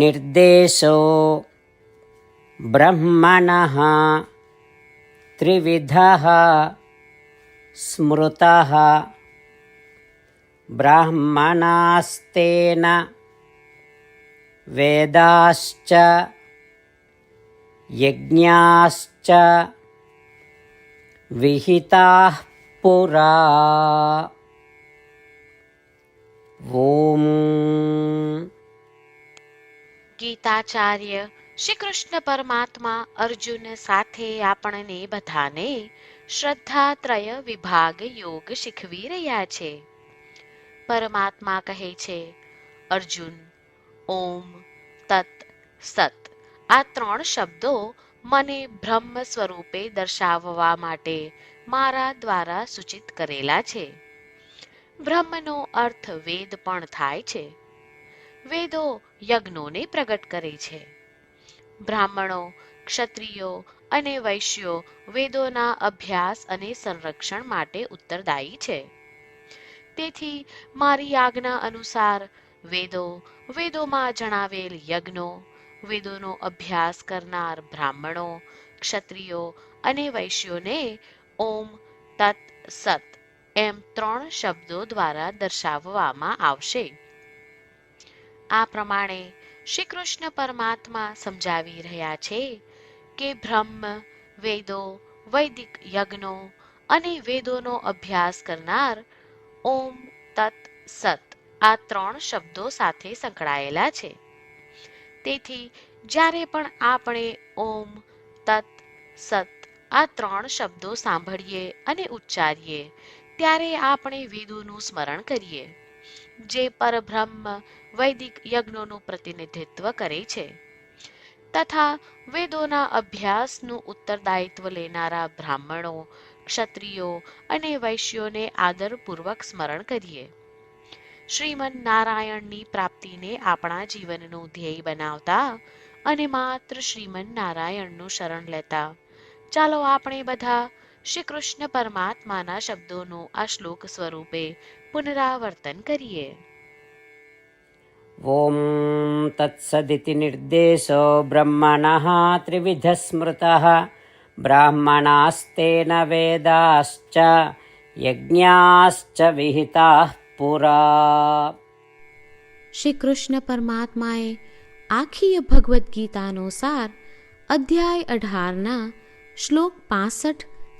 निर्देशो ब्रह्मणः त्रिविधः स्मृतः ब्राह्मणास्तेन वेदाश्च यज्ञाश्च विहिताः पुरा ॐ ગીતાચાર્ય શ્રી કૃષ્ણ પરમાત્મા અર્જુન સાથે આપણને બધાને શ્રદ્ધા ત્રય વિભાગ યોગ શીખવી રહ્યા છે. પરમાત્મા કહે છે, અર્જુન, ઓમ, તત, સત. આ ત્રણ શબ્દો મને બ્રહ્મ સ્વરૂપે દર્શાવવા માટે મારા દ્વારા સૂચિત કરેલા છે. બ્રહ્મનો અર્થ વેદ પણ થાય છે. વેદો યજ્ઞોને પ્રગટ કરે છે. બ્રાહ્મણો, ક્ષત્રિયો અને વૈશ્યો વેદોના અભ્યાસ અને સંરક્ષણ માટે ઉત્તરદાયી છે. તેથી મારી આજ્ઞા અનુસાર વેદો વેદોમાં જણાવેલ યજ્ઞો, વેદોનો અભ્યાસ કરનાર બ્રાહ્મણો, ક્ષત્રિયો અને વૈશ્યોને ઓમ, તત, સત એમ ત્રણ શબ્દો દ્વારા દર્શાવવામાં આવશે. આ પ્રમાણે શ્રી કૃષ્ણ પરમાત્મા સમજાવી રહ્યા છે કે બ્રહ્મ, વેદો, વૈદિક યજ્ઞો અને વેદોનો અભ્યાસ કરનાર ઓમ તત સત આ ત્રણ શબ્દો સાથે સંકળાયેલા છે. તેથી જ્યારે પણ આપણે ઓમ તત સત આ ત્રણ શબ્દો સાંભળીએ અને ઉચ્ચારીએ, ત્યારે આપણે વેદોનું સ્મરણ કરીએ. જે પરબ્રહ્મ વૈદિક યજ્ઞોનું પ્રતિનિધિત્વ કરે છે. તથા વેદોના અભ્યાસનું ઉત્તરદાયિત્વ લેનારા બ્રાહ્મણો, ક્ષત્રિયો અને વૈશ્યોને આદરપૂર્વક સ્મરણ કરીએ. શ્રીમન નારાયણની પ્રાપ્તિને આપણા જીવનનું ધ્યેય બનાવતા અને માત્ર શ્રીમન નારાયણનું શરણ લેતા ચાલો આપણે બધા શ્રી કૃષ્ણ પરમાત્માના શબ્દોનું આ શ્લોક સ્વરૂપે પુનરાવર્તન કરીએ. ઓમ તત્સદિતિ નિર્દેશો બ્રહ્મણઃ ત્રિવિધ સ્મૃતઃ બ્રાહ્મણાસ્તેન વેદાશ્ચ યજ્ઞાશ્ચ વિહિતાઃ પુરા. શ્રી કૃષ્ણ પરમાત્માએ આખી ભગવદ્ ગીતાનો સાર અધ્યાય અઢારના શ્લોક પાસઠ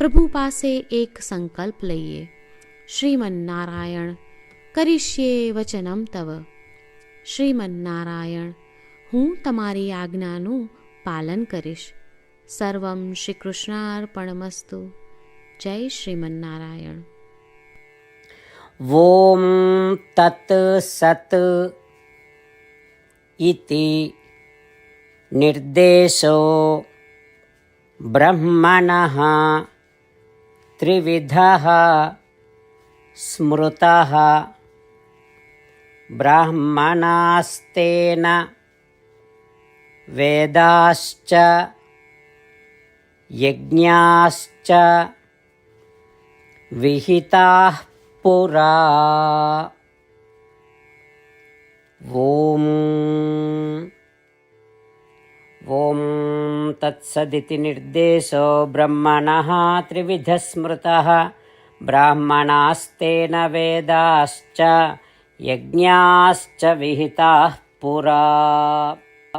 પ્રભુ પાસે એક સંકલ્પ લઈએ. શ્રીમન્નારાયણ, કરીશ્યે વચનમ તવ. શ્રીમન્નારાયણ, હું તમારી આજ્ઞાનું પાલન કરીશ. સર્વમ શ્રી કૃષ્ણાર્પણમસ્તુ જય શ્રીમન્નારાયણ. વોમ તત સત ઇતિ નિર્દેશો બ્રહ્મણ त्रिविधः स्मृतः ब्राह्मणास्तेन वेदाश्च यज्ञाश्च विहिताः पुरा ॐ ॐ તત્સદિતિ નિર્દેશો બ્રહ્મણઃ ત્રિવિધસ્મૃતઃ બ્રાહ્મણાસ્તેન વેદાશ્ચ યજ્ઞાશ્ચ વિહિતાઃ પુરા